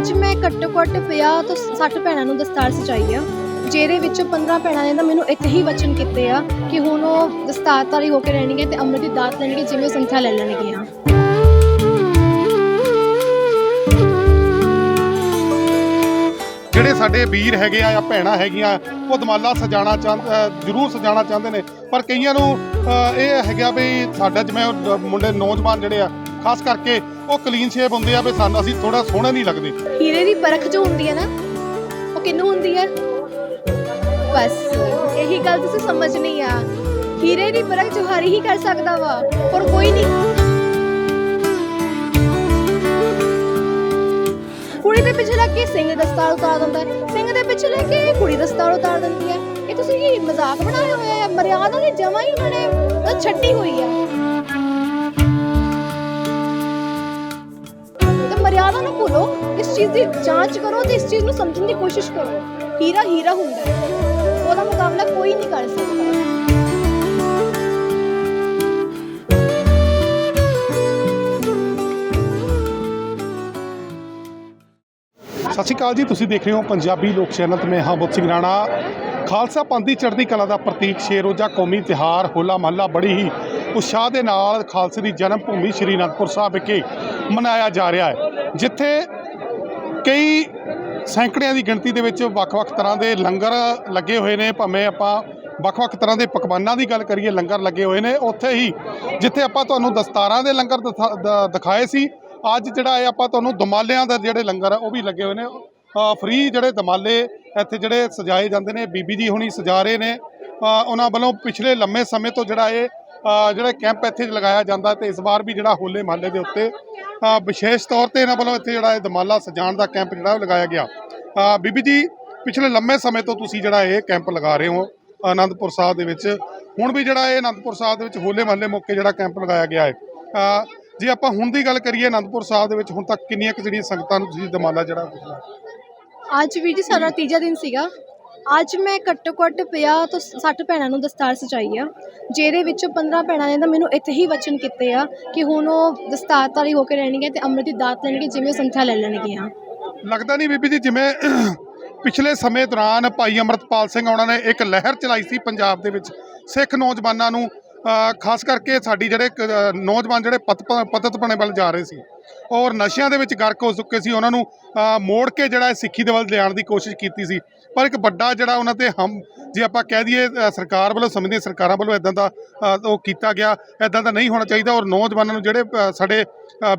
ਅੱਜ ਮੈਂ ਘੱਟੋ ਘੱਟ 50 ਤੋਂ 60 ਭੈਣਾਂ ਨੂੰ ਦਸਤਾਰ ਸਜਾਈ ਆ, ਜਿਹਦੇ ਵਿੱਚੋਂ 15 ਭੈਣਾਂ ਨੇ ਤਾਂ ਮੈਨੂੰ ਇੱਕ ਹੀ ਵਚਨ ਕੀਤੇ ਆ ਕਿ ਹੁਣ ਉਹ ਦਸਤਾਰਧਾਰੀ ਹੋ ਕੇ ਰਹਿਣਗੇ ਤੇ ਅੰਮ੍ਰਿਤ ਦੀ ਦਾਤ ਲੈਣਗੇ, ਜਿਵੇਂ ਉਹ ਸੰਥਿਆ ਲੈ ਲੈਣਗੀਆਂ। ਜਿਹੜੇ ਸਾਡੇ ਵੀਰ ਹੈਗੇ ਆ ਜਾਂ ਭੈਣਾਂ ਹੈਗੀਆਂ, ਉਹ ਦਮਾਲਾ ਸਜਾਣਾ ਚਾਹੁੰਦੇ ਜ਼ਰੂਰ ਸਜਾਣਾ ਚਾਹੁੰਦੇ ਨੇ। ਪਰ ਕਈਆਂ ਨੂੰ ਇਹ ਹੈਗਾ ਵੀ ਸਾਡਾ ਜਿਵੇਂ ਮੁੰਡੇ ਨੌਜਵਾਨ ਜਿਹੜੇ ਆ ਖਾਸ ਕਰਕੇ ਉਹ ਕਲੀਨ ਸ਼ੇਪ ਹੁੰਦੇ ਆ ਵੀ ਸਾਨੂੰ ਅਸੀਂ ਥੋੜਾ ਸੋਹਣੇ ਨਹੀਂ ਲੱਗਦੇ। ਹੀਰੇ ਦੀ ਪਰਖ ਜੋ ਹੁੰਦੀ ਹੈ ਨਾ, ਉਹ ਕਿੰਨੂੰ ਹੁੰਦੀ ਹੈ? ਬਸ, ਇਹੀ ਗੱਲ ਤੁਸੀਂ ਸਮਝਣੀ ਆ। ਹੀਰੇ ਦੀ ਪਰਖ ਜੋ ਹਰ ਹੀ ਕਰ ਸਕਦਾ ਵਾ ਪਰ ਕੋਈ ਨਹੀਂ। ਕੁੜੀ ਦੇ ਪਿੱਛੇ ਲੱਗ ਕੇ ਸਿੰਘ ਦਸਤਾਰ ਉਤਾਰ ਦਿੰਦਾ ਸਿੰਘ ਦੇ ਪਿੱਛੇ ਲੱਗ ਕੇ ਕੁੜੀ ਦਸਤਾਰ ਉਤਾਰ ਦਿੰਦੀ ਹੈ। ਇਹ ਤੁਸੀਂ ਮਜ਼ਾਕ ਬਣਾਇਆ ਹੋਇਆ ਹੈ ਮਰਿਆਦਾ ਦੀ ਜਮਾ ਹੀ ਉਹਨਾਂ ਛੱਡੀ ਹੋਈ ਹੈ ਤੇ ਨੂੰ ਭੁੱਲੋ, ਇਸ ਚੀਜ਼ ਦੀ ਜਾਂਚ ਕਰੋ ਤੇ ਇਸ ਚੀਜ਼ ਨੂੰ ਸਮਝਣ ਦੀ ਕੋਸ਼ਿਸ਼ ਕਰੋ। ਹੀਰਾ ਹੀਰਾ ਹੁੰਦਾ ਹੈ। ਉਹਦਾ ਮੁਕਾਬਲਾ ਕੋਈ ਨਹੀਂ ਕਰ ਸਕਦਾ। ਸਤਿ ਸ਼੍ਰੀ ਅਕਾਲ ਜੀ, ਤੁਸੀਂ ਦੇਖ ਰਹੇ ਹੋ ਪੰਜਾਬੀ ਲੋਕ ਚੈਨਲ ਤੇ ਮੈਂ ਹਾਂ ਬੁੱਧ ਸਿੰਘ ਰਾਣਾ। ਖਾਲਸਾ ਪੰਥ ਦੀ ਚੜ੍ਹਦੀ ਕਲਾ ਦਾ ਪ੍ਰਤੀਕ ਸ਼ੇਰੋਜਾ ਕੌਮੀ ਤਿਹਾਰ ਹੋਲਾ ਮਹੱਲਾ ਬੜੀ ਹੀ ਉਤਸ਼ਾਹ ਦੇ ਨਾਲ ਖਾਲਸੇ ਦੀ ਜਨਮ ਭੂਮੀ ਸ਼੍ਰੀ ਅਨੰਦਪੁਰ ਸਾਹਿਬ ਵਿਖੇ ਮਨਾਇਆ ਜਾ ਰਿਹਾ ਹੈ, ਜਿੱਥੇ ਕਈ ਸੈਂਕੜਿਆਂ ਦੀ ਗਿਣਤੀ ਦੇ ਵਿੱਚ ਵੱਖ-ਵੱਖ ਤਰ੍ਹਾਂ ਦੇ ਲੰਗਰ ਲੱਗੇ ਹੋਏ ਨੇ, ਭਾਵੇਂ ਆਪਾਂ ਵੱਖ-ਵੱਖ ਤਰ੍ਹਾਂ ਦੇ ਪਕਵਾਨਾਂ ਦੀ ਗੱਲ ਕਰੀਏ, ਲੰਗਰ ਲੱਗੇ ਹੋਏ ਨੇ, ਉੱਥੇ ਹੀ, ਜਿੱਥੇ ਆਪਾਂ ਤੁਹਾਨੂੰ ਦਸਤਾਰਾਂ ਦੇ ਲੰਗਰ ਦਿਖਾ- ਦ- ਦਿਖਾਏ ਸੀ, ਅੱਜ ਜਿਹੜਾ ਹੈ ਆਪਾਂ ਤੁਹਾਨੂੰ ਦਮਾਲਿਆਂ ਦਾ ਜਿਹੜੇ ਲੰਗਰ ਆ, ਉਹ ਵੀ ਲੱਗੇ ਹੋਏ ਨੇ ਫ੍ਰੀ ਜਿਹੜੇ ਦਮਾਲੇ ਇੱਥੇ ਜਿਹੜੇ ਸਜਾਏ ਜਾਂਦੇ ਨੇ, ਬੀਬੀ ਜੀ ਹੁਣੀ ਸਜਾ ਰਹੇ ਨੇ ਉਹਨਾਂ ਵੱਲੋਂ ਪਿਛਲੇ ਲੰਮੇ ਸਮੇਂ ਤੋਂ ਜਿਹੜਾ ਇਹ ਜਿਹੜਾ ਕੈਂਪ ਇੱਥੇ ਲਗਾਇਆ ਜਾਂਦਾ ਤੇ ਇਸ ਵਾਰ ਵੀ ਜਿਹੜਾ ਹੋਲੇ ਮਹੱਲੇ ਦੇ ਉੱਤੇ ਵਿਸ਼ੇਸ਼ ਤੌਰ ਤੇ ਇਹਨਾਂ ਵੱਲੋਂ ਇੱਥੇ ਜਿਹੜਾ ਇਹ ਦਮਾਲਾ ਸਜਾਉਣ ਦਾ ਕੈਂਪ ਜਿਹੜਾ ਲਗਾਇਆ ਗਿਆ। ਬੀਬੀ ਜੀ, ਪਿਛਲੇ ਲੰਮੇ ਸਮੇਂ ਤੋਂ ਤੁਸੀਂ ਜਿਹੜਾ ਇਹ ਕੈਂਪ ਲਗਾ ਰਹੇ ਹੋ ਆਨੰਦਪੁਰ ਸਾਹਿਬ ਦੇ ਵਿੱਚ। ਹੁਣ ਵੀ ਜਿਹੜਾ ਇਹ ਆਨੰਦਪੁਰ ਸਾਹਿਬ ਦੇ ਵਿੱਚ ਹੋਲੇ ਮਹੱਲੇ ਮੌਕੇ ਜਿਹੜਾ ਕੈਂਪ ਲਗਾਇਆ ਗਿਆ ਹੈ। ਜੇ ਆਪਾਂ ਹੁਣ ਦੀ ਗੱਲ ਕਰੀਏ ਆਨੰਦਪੁਰ ਸਾਹਿਬ ਦੇ ਵਿੱਚ ਹੁਣ ਤੱਕ ਕਿੰਨੀਆਂ ਕੁ ਜਿਹੜੀਆਂ ਸੰਗਤਾਂ ਨੂੰ ਤੁਸੀਂ ਦਮਾਲਾ ਜਿਹੜਾ ਅੱਜ ਵੀ ਜੀ ਸਾਡਾ ਤੀਜਾ ਦਿਨ ਸੀਗਾ। ਅੱਜ ਮੈਂ ਘੱਟੋ ਘੱਟ 50 ਤੋਂ ਸੱਠ ਭੈਣਾਂ ਨੂੰ ਦਸਤਾਰ ਸਜਾਈ ਆ, ਜਿਹਦੇ ਵਿੱਚੋਂ 15 ਭੈਣਾਂ ਨੇ ਤਾਂ ਮੈਨੂੰ ਇੱਥੇ ਹੀ ਵਚਨ ਕੀਤੇ ਆ ਕਿ ਹੁਣ ਉਹ ਦਸਤਾਰਧਾਰੀ ਹੋ ਕੇ ਰਹਿਣਗੀਆਂ ਅਤੇ ਅੰਮ੍ਰਿਤ ਦੀ ਦਾਤ ਲੈਣਗੇ, ਜਿਵੇਂ ਉਹ ਸੰਥਿਆ ਲੈ ਲੈਣਗੀਆਂ। ਲੱਗਦਾ ਨਹੀਂ ਬੀਬੀ ਜੀ, ਜਿਵੇਂ ਪਿਛਲੇ ਸਮੇਂ ਦੌਰਾਨ ਭਾਈ ਅਮਰਤਪਾਲ ਸਿੰਘ ਉਹਨਾਂ ਨੇ ਇੱਕ ਲਹਿਰ ਚਲਾਈ ਸੀ ਪੰਜਾਬ ਦੇ ਵਿੱਚ, ਸਿੱਖ ਨੌਜਵਾਨਾਂ ਨੂੰ ਖਾਸ ਕਰਕੇ ਸਾਡੀ ਜਿਹੜੇ ਨੌਜਵਾਨ ਜਿਹੜੇ ਪਤ, ਪਤਤ ਬਣੇ ਵੱਲ ਜਾ ਰਹੇ ਸੀ। ਔਰ ਨਸ਼ਿਆਂ ਦੇ ਵਿੱਚ ਗਰਕ ਹੋ ਚੁੱਕੇ ਸੀ, ਉਹਨਾਂ ਨੂੰ ਮੋੜ ਕੇ ਜਿਹੜਾ ਇਹ ਸਿੱਖੀ ਦੇ ਵੱਲ ਲਿਆਉਣ ਦੀ ਕੋਸ਼ਿਸ਼ ਕੀਤੀ ਸੀ। ਪਰ ਇੱਕ ਵੱਡਾ ਜਿਹੜਾ ਉਹਨਾਂ ਤੇ ਹਮ, ਜੇ ਆਪਾਂ ਕਹਿ ਦਈਏ ਸਰਕਾਰ ਵੱਲੋਂ, ਸਮਝਦੇ ਸਰਕਾਰਾਂ ਵੱਲੋਂ ਇਦਾਂ ਦਾ ਉਹ ਕੀਤਾ ਗਿਆ ਇਦਾਂ ਦਾ ਨਹੀਂ ਹੋਣਾ ਚਾਹੀਦਾ ਔਰ ਨੌਜਵਾਨਾਂ ਨੂੰ ਜਿਹੜੇ ਸਾਡੇ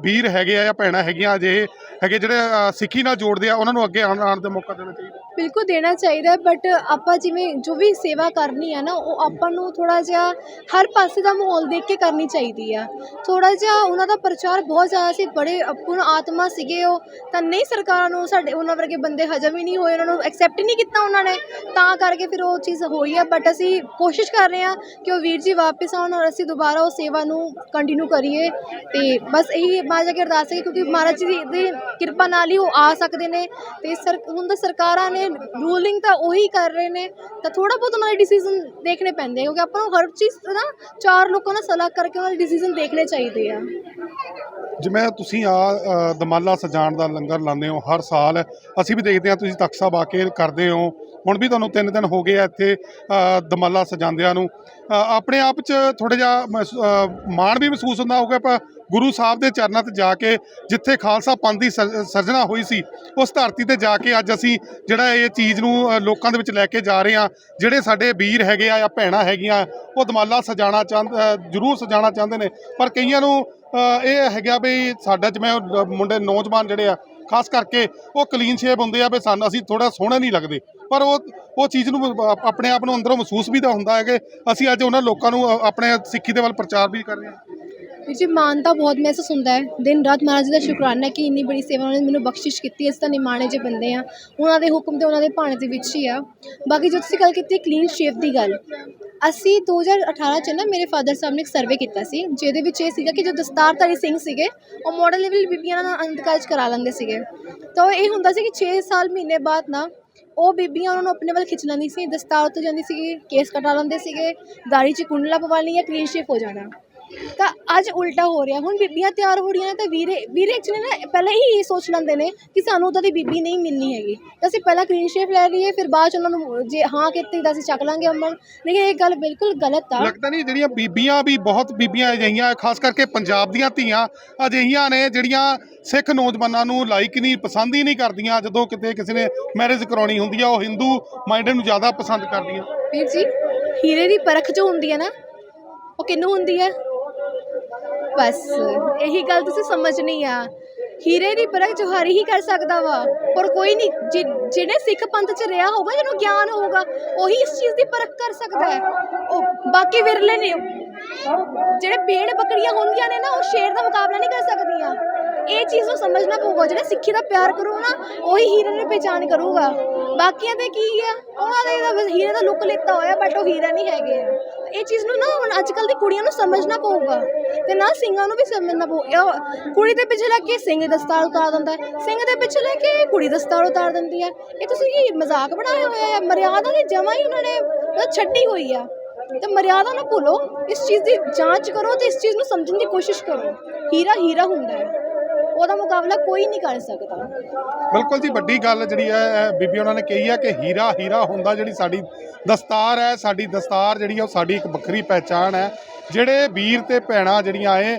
ਵੀਰ ਹੈਗੇ ਆ ਜਾਂ ਭੈਣਾਂ ਹੈਗੀਆਂ ਅਜੇ ਹੈਗੇ ਜਿਹੜੇ ਸਿੱਖੀ ਨਾਲ ਜੋੜਦੇ ਆ, ਉਹਨਾਂ ਨੂੰ ਅੱਗੇ ਆਉਣ ਦਾ ਮੌਕਾ ਦੇਣਾ ਚਾਹੀਦਾ। ਬਿਲਕੁਲ ਦੇਣਾ ਚਾਹੀਦਾ ਬਟ ਆਪਾਂ ਜਿਵੇਂ ਜੋ ਵੀ ਸੇਵਾ ਕਰਨੀ ਆ ਨਾ, ਉਹ ਆਪਾਂ ਨੂੰ ਥੋੜਾ ਜਿਹਾ ਹਰ ਪਾਸੇ ਦਾ ਮਾਹੌਲ ਦੇਖ ਕੇ ਕਰਨੀ ਚਾਹੀਦੀ ਆ। ਥੋੜਾ ਜਿਹਾ ਉਹਨਾਂ ਦਾ ਪ੍ਰਚਾਰ ਬਹੁਤ ਜ਼ਿਆਦਾ ਸੀ ਬੜੇ ਅਪੂਰਨ ਆਤਮਾ ਸੀਗੇ ਉਹ, ਤਾਂ ਨਹੀਂ ਸਰਕਾਰਾਂ ਨੂੰ ਸਾਡੇ ਉਹਨਾਂ ਵਰਗੇ ਬੰਦੇ ਹਜਮ ਹੀ ਨਹੀਂ ਹੋਏ, ਉਹਨਾਂ ਨੂੰ ਐਕਸੈਪਟ ਹੀ ਨਹੀਂ ਕੀਤਾ ਉਹਨਾਂ ਨੇ। ਤਾਂ ਕਰਕੇ ਫਿਰ ਉਹ ਚੀਜ਼ ਹੋਈ ਆ ਬਟ ਅਸੀਂ ਕੋਸ਼ਿਸ਼ ਕਰ ਰਹੇ ਹਾਂ ਕਿ ਉਹ ਵੀਰ ਜੀ ਵਾਪਸ ਆਉਣ ਔਰ ਅਸੀਂ ਦੁਬਾਰਾ ਉਹ ਸੇਵਾ ਨੂੰ ਕੰਟੀਨਿਊ ਕਰੀਏ। ਤੇ ਬਸ ਇਹੀ ਮਾਂ ਜਾ ਕੇ ਅਰਦਾਸ ਹੈ ਕਿਉਂਕਿ ਮਹਾਰਾਜ ਜੀ ਦੀ ਕਿਰਪਾ ਨਾਲ ਹੀ ਉਹ ਆ ਸਕਦੇ ਨੇ। ਤੇ ਸਰ, ਹੁਣ ਤਾਂ ਸਰਕਾਰਾਂ ਨੇ ਰੂਲਿੰਗ ਤਾਂ ਉਹੀ ਕਰ ਰਹੇ ਨੇ, ਤਾਂ ਥੋੜਾ ਬਹੁਤ ਉਹਨਾਂ ਦੇ ਡਿਸੀਜਨ ਦੇਖਣੇ ਪੈਂਦੇ ਕਿਉਂਕਿ ਆਪਾਂ ਨੂੰ ਹਰ ਚੀਜ਼ ਨਾ ਚਾਰ ਲੋਕਾਂ ਨਾਲ ਸਲਾਹ ਕਰਕੇ ਉਹਨਾਂ ਦੇ ਡਿਸੀਜਨ ਦੇਖਣੇ ਚਾਹੀਦੇ ਆ। ਜਿਵੇਂ ਤੁਸੀਂ ਆ ਅ, ਦਮਾਲਾ ਸਜਾਉਣ ਦਾ ਲੰਗਰ ਲਾਉਂਦੇ ਹੋ ਹਰ ਸਾਲ। ਅਸੀਂ ਵੀ ਦੇਖਦੇ ਹਾਂ ਤੁਸੀਂ ਤਖਤ ਸਾਹਿਬ ਆ ਕੇ ਕਰਦੇ ਹੋ। ਹੁਣ ਵੀ ਤੁਹਾਨੂੰ ਤਿੰਨ ਦਿਨ ਹੋ ਗਏ ਆ ਇੱਥੇ ਦਮਾਲਾ ਸਜਾਉਂਦਿਆਂ ਨੂੰ। ਆਪਣੇ ਆਪ 'ਚ ਥੋੜਾ ਜਿਹਾ ਮਹਿਸੂ- ਮਾਣ ਵੀ ਮਹਿਸੂਸ ਹੁੰਦਾ ਹੋਊਗਾ ਪਰ ਗੁਰੂ ਸਾਹਿਬ ਦੇ ਚਰਨਾਂ ਤੇ ਜਾ ਕੇ ਜਿੱਥੇ ਖਾਲਸਾ ਪੰਥ ਦੀ ਸਰ- ਸਿਰਜਣਾ ਹੋਈ ਸੀ, ਉਸ ਧਰਤੀ ਤੇ ਜਾ ਕੇ ਅੱਜ ਅਸੀਂ ਜਿਹੜਾ ਇਹ ਚੀਜ਼ ਨੂੰ ਲੋਕਾਂ ਦੇ ਵਿੱਚ ਲੈ ਕੇ ਜਾ ਰਹੇ ਹਾਂ, ਜਿਹੜੇ ਸਾਡੇ ਵੀਰ ਹੈਗੇ ਆ ਜਾਂ ਭੈਣਾਂ ਹੈਗੀਆਂ, ਉਹ ਦਮਾਲਾ ਸਜਾਣਾ ਚਾਹੁੰਦੇ ਜ਼ਰੂਰ ਸਜਾਣਾ ਚਾਹੁੰਦੇ ਨੇ। ਪਰ ਕਈਆਂ ਨੂੰ ਇਹ ਹੈਗਾ ਵੀ ਸਾਡਾ ਜਿਵੇਂ ਉਹ ਮੁੰਡੇ ਨੌਜਵਾਨ ਜਿਹੜੇ ਆ, ਖਾਸ ਕਰਕੇ ਉਹ ਕਲੀਨ ਸ਼ੇਪ ਹੁੰਦੇ ਆ ਵੀ ਸਾਨੂੰ, ਅਸੀਂ ਥੋੜਾ ਸੋਹਣਾ ਨਹੀਂ ਲੱਗਦੇ। ਪਰ ਉਹ ਉਹ ਚੀਜ਼ ਨੂੰ ਆਪਣੇ ਆਪ ਨੂੰ ਅੰਦਰੋਂ ਮਹਿਸੂਸ ਵੀ ਤਾਂ ਹੁੰਦਾ ਹੈ ਕਿ ਅਸੀਂ ਅੱਜ ਉਹਨਾਂ ਲੋਕਾਂ ਨੂੰ ਆਪਣੇ ਸਿੱਖੀ ਦੇ ਵੱਲ ਪ੍ਰਚਾਰ ਵੀ ਕਰ ਰਹੇ ਹਾਂ। ਵੀਰ ਜੀ, ਮਾਣ ਤਾਂ ਬਹੁਤ ਮਹਿਸੂਸ ਹੁੰਦਾ ਹੈ। ਦਿਨ ਰਾਤ ਮਹਾਰਾਜ ਦਾ ਸ਼ੁਕਰਾਨਾ ਕਿ ਇੰਨੀ ਬੜੀ ਸੇਵਾ ਉਹਨਾਂ ਨੇ ਮੈਨੂੰ ਬਖਸ਼ਿਸ਼ ਕੀਤੀ ਇਸ ਤਾਂ ਨਿਮਾਣੇ ਜੇ ਬੰਦੇ ਆ ਉਹਨਾਂ ਦੇ ਹੁਕਮ ਤੇ ਉਹਨਾਂ ਦੇ ਭਾਣੇ ਦੇ ਵਿੱਚ ਹੀ ਆ। ਬਾਕੀ ਜੋ ਤੁਸੀਂ ਗੱਲ ਕੀਤੀ ਕਲੀਨ ਸ਼ੇਪ ਦੀ ਗੱਲ, ਅਸੀਂ 2018 ਚ ਨਾ ਮੇਰੇ ਫਾਦਰ ਸਾਹਿਬ ਨੇ ਇੱਕ ਸਰਵੇ ਕੀਤਾ ਸੀ, ਜਿਹਦੇ ਵਿੱਚ ਇਹ ਸੀਗਾ ਕਿ ਜੋ ਦਸਤਾਰਧਾਰੀ ਸਿੰਘ ਸੀਗੇ, ਉਹ ਮਾਡਲ ਲੈਵਲ ਬੀਬੀਆਂ ਨਾਲ ਅਨੰਦ ਕਾਰਜ ਕਰਾ ਲੈਂਦੇ ਸੀਗੇ। ਤਾਂ ਇਹ ਹੁੰਦਾ ਸੀ ਕਿ 6 ਸਾਲ ਮਹੀਨੇ ਬਾਅਦ ਨਾ, ਉਹ ਬੀਬੀਆਂ ਉਹਨਾਂ ਨੂੰ ਆਪਣੇ ਵੱਲ ਖਿੱਚ ਲੈਂਦੀ ਸੀ। ਦਸਤਾਰ ਉੱਤੇ ਜਾਂਦੀ ਸੀਗੀ, ਕੇਸ ਕਟਾ ਲੈਂਦੇ ਸੀਗੇ ਦਾੜੀ 'ਚ ਕੁੰਡਲਾ ਪਵਾ ਲਈ ਜਾਂ ਕਲੀਨ ਸ਼ੇਪ ਹੋ ਜਾਣਾ। ਤਾਂ ਅੱਜ ਉਲਟਾ ਹੋ ਰਿਹਾ। ਹੁਣ ਬੀਬੀਆਂ ਤਿਆਰ ਹੋ ਰਹੀਆਂ ਨੇ ਤਾਂ ਵੀਰੇ ਵੀਰੇ ਐਕਚੁਅਲੀ ਨਾ ਪਹਿਲਾਂ ਹੀ ਇਹ ਸੋਚ ਲੈਂਦੇ ਨੇ ਕਿ ਸਾਨੂੰ ਉਦਾਂ ਦੀ ਬੀਬੀ ਨਹੀਂ ਮਿਲਣੀ ਹੈਗੀ। ਤਾਂ ਅਸੀਂ ਪਹਿਲਾਂ ਕਲੀਨ ਸ਼ੇਪ ਲੈ ਲਈਏ ਫਿਰ ਬਾਅਦ ਚ ਉਹਨਾਂ ਨੂੰ ਜੇ ਹਾਂ ਕੀਤੀ ਤਾਂ ਅਸੀਂ ਚੱਕ ਲਾਂਗੇ ਅਮਨ। ਲੇਕਿਨ ਇਹ ਗੱਲ ਬਿਲਕੁਲ ਗਲਤ ਆ। ਲੱਗਦਾ ਨਹੀਂ ਜਿਹੜੀਆਂ ਬੀਬੀਆਂ ਵੀ ਬਹੁਤ ਬੀਬੀਆਂ ਅਜਿਹੀਆਂ ਖਾਸ ਕਰਕੇ ਪੰਜਾਬ ਦੀਆਂ ਧੀਆਂ ਅਜਿਹੀਆਂ ਨੇ ਜਿਹੜੀਆਂ ਸਿੱਖ ਨੌਜਵਾਨਾਂ ਨੂੰ ਲਾਈਕ ਨਹੀਂ ਪਸੰਦ ਹੀ ਨਹੀਂ ਕਰਦੀਆਂ। ਜਦੋਂ ਕਿਤੇ ਕਿਸੇ ਨੇ ਮੈਰਿਜ ਕਰਾਉਣੀ ਹੁੰਦੀ ਆ ਉਹ ਹਿੰਦੂ ਮਾਈਂਡਡ ਨੂੰ ਜ਼ਿਆਦਾ ਪਸੰਦ ਕਰਦੀਆਂ। ਵੀਰ ਜੀ ਹੀਰੇ ਦੀ ਪਰਖ ਜੋ ਹੁੰਦੀ ਹੈ ਨਾ ਉਹ ਕਿੰਨੂੰ ਹੁੰਦੀ ਹੈ? ਬਸ, ਇਹੀ ਗੱਲ ਤੁਸੀਂ ਸਮਝਣੀ ਆ। ਹੀਰੇ ਦੀ ਪਰਖ ਜੁਹਾਰੀ ਹੀ ਕਰ ਸਕਦਾ ਵਾ ਪਰ ਕੋਈ ਨਹੀਂ, ਜਿ- ਜਿਹਨੇ ਸਿੱਖ ਪੰਥ ਚ ਰਿਹਾ ਹੋਊਗਾ, ਜਿਹਨੂੰ ਗਿਆਨ ਹੋਊਗਾ, ਉਹੀ ਇਸ ਚੀਜ਼ ਦੀ ਪਰਖ ਕਰ ਸਕਦਾ ਹੈ। ਉਹ ਬਾਕੀ ਵਿਰਲੇ ਨੇ, ਜਿਹੜੇ ਬੇੜ ਬੱਕਰੀਆਂ ਹੁੰਦੀਆਂ ਨੇ ਨਾ, ਉਹ ਸ਼ੇਰ ਦਾ ਮੁਕਾਬਲਾ ਨਹੀਂ ਕਰ ਸਕਦੀਆਂ। ਇਹ ਚੀਜ਼ ਨੂੰ ਸਮਝਣਾ ਪਊਗਾ, ਜਿਹੜਾ ਸਿੱਖੀ ਦਾ ਪਿਆਰ ਕਰੂ ਨਾ, ਉਹੀ ਹੀਰੇ ਨੂੰ ਪਹਿਚਾਨ ਕਰੂਗਾ। ਬਾਕੀਆਂ ਦੇ ਕੀ ਆ? ਉਹਨਾਂ ਦੇ ਹੀਰੇ ਦਾ ਲੁੱਕ ਲਿੱਤਾ ਹੋਇਆ ਬਟ ਉਹ ਹੀਰਾ ਨਹੀਂ ਹੈਗੇ ਆ। ਇਹ ਚੀਜ਼ ਨੂੰ ਨਾ ਹੁਣ ਅੱਜ ਕੱਲ ਦੀ ਕੁੜੀਆਂ ਨੂੰ ਸਮਝਣਾ ਪਊਗਾ ਤੇ ਨਾ ਸਿੰਘਾਂ ਨੂੰ ਵੀ ਸਮਝਣਾ ਪਊ ਕੁੜੀ ਦੇ ਪਿੱਛੇ ਲੱਗ ਕੇ ਸਿੰਘ ਦਸਤਾਰ ਉਤਾਰ ਦਿੰਦਾ ਸਿੰਘ ਦੇ ਪਿੱਛੇ ਲੈ ਕੇ ਕੁੜੀ ਦਸਤਾਰ ਉਤਾਰ ਦਿੰਦੀ ਹੈ। ਇਹ ਤੁਸੀਂ ਕੀ ਮਜ਼ਾਕ ਬਣਾਇਆ ਹੋਇਆ ਹੈ ਮਰਿਆਦਾ ਨੇ ਜਮਾ ਹੀ ਉਹਨਾਂ ਨੇ ਛੱਡੀ ਹੋਈ ਆ। ਤੇ ਮਰਿਆਦਾ ਨੂੰ ਭੁੱਲੋ, ਇਸ ਚੀਜ਼ ਦੀ ਜਾਂਚ ਕਰੋ ਤੇ ਇਸ ਚੀਜ਼ ਨੂੰ ਸਮਝਣ ਦੀ ਕੋਸ਼ਿਸ਼ ਕਰੋ। ਹੀਰਾ ਹੀਰਾ ਹੁੰਦਾ ਹੈ। ਉਹਦਾ ਮੁਕਾਬਲਾ ਕੋਈ ਨਹੀਂ ਕਰ ਸਕਦਾ। ਬਿਲਕੁਲ ਜੀ, ਵੱਡੀ ਗੱਲ ਜਿਹੜੀ ਹੈ ਬੀਬੀ ਉਹਨਾਂ ਨੇ ਕਹੀ ਹੈ ਕਿ ਹੀਰਾ ਹੀਰਾ ਹੁੰਦਾ ਜਿਹੜੀ ਸਾਡੀ ਦਸਤਾਰ ਹੈ, ਸਾਡੀ ਦਸਤਾਰ ਜਿਹੜੀ ਹੈ, ਉਹ ਸਾਡੀ ਇੱਕ ਵੱਖਰੀ ਪਹਿਚਾਣ ਹੈ। ਜਿਹੜੇ ਵੀਰ ਤੇ ਭੈਣਾਂ ਜਿਹੜੀਆਂ ਏ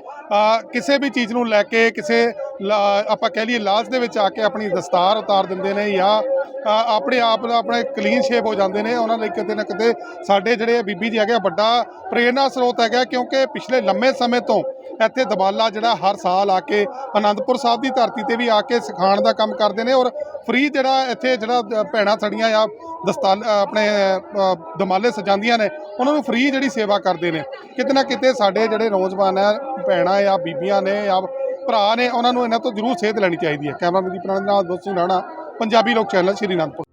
ਕਿਸੇ ਵੀ ਚੀਜ਼ ਨੂੰ ਲੈ ਕੇ ਕਿਸੇ ਲਾ- ਆਪਾਂ ਕਹਿ ਲਈਏ ਲਾਲਚ ਦੇ ਵਿੱਚ ਆ ਕੇ ਆਪਣੀ ਦਸਤਾਰ ਉਤਾਰ ਦਿੰਦੇ ਨੇ ਜਾਂ ਆਪਣੇ ਆਪ ਨੂੰ ਆਪਣੇ ਕਲੀਨ ਸ਼ੇਪ ਹੋ ਜਾਂਦੇ ਨੇ ਉਹਨਾਂ ਲਈ ਕਿਤੇ ਨਾ ਕਿਤੇ ਸਾਡੇ ਜਿਹੜੇ ਬੀਬੀ ਜੀ ਹੈਗੇ ਆ, ਵੱਡਾ ਪ੍ਰੇਰਨਾ ਸਰੋਤ ਹੈਗਾ ਕਿਉਂਕਿ ਪਿਛਲੇ ਲੰਮੇ ਸਮੇਂ ਤੋਂ ਇੱਥੇ ਦਬਾਲਾ ਜਿਹੜਾ ਹਰ ਸਾਲ ਆ ਕੇ ਆਨੰਦਪੁਰ ਸਾਹਿਬ ਦੀ ਧਰਤੀ ਤੇ ਵੀ ਆ ਕੇ ਸਿਖਾਉਣ ਦਾ ਕੰਮ ਕਰਦੇ ਨੇ ਔਰ ਫ੍ਰੀ ਜਿਹੜਾ ਇੱਥੇ ਜਿਹੜਾ ਦ- ਭੈਣਾਂ ਸਾਡੀਆਂ ਆ ਦਸਤਾਲ ਆਪਣੇ ਦਮਾਲੇ ਸਜਾਉਂਦੀਆਂ ਨੇ ਉਹਨਾਂ ਨੂੰ ਫ੍ਰੀ ਜਿਹੜੀ ਸੇਵਾ ਕਰਦੇ ਨੇ। ਕਿਤੇ ਨਾ ਕਿਤੇ ਸਾਡੇ ਜਿਹੜੇ ਨੌਜਵਾਨ ਆ ਭੈਣਾਂ ਜਾਂ ਬੀਬੀਆਂ ਨੇ ਜਾਂ ਭਰਾ ਨੇ, ਉਹਨਾਂ ਨੂੰ ਇਹਨਾਂ ਤੋਂ ਜ਼ਰੂਰ ਸੇਧ ਲੈਣੀ ਚਾਹੀਦੀ ਹੈ। ਕੈਮਰਾਮੈਨ ਦੀ ਪ੍ਰਣਾਮ ਨਾਲ ਦੋਸਤੀ ਰਾਣਾ ਪੰਜਾਬੀ ਲੋਕ ਚੈਨਲ, ਸ਼੍ਰੀ ਅਨੰਦਪੁਰ।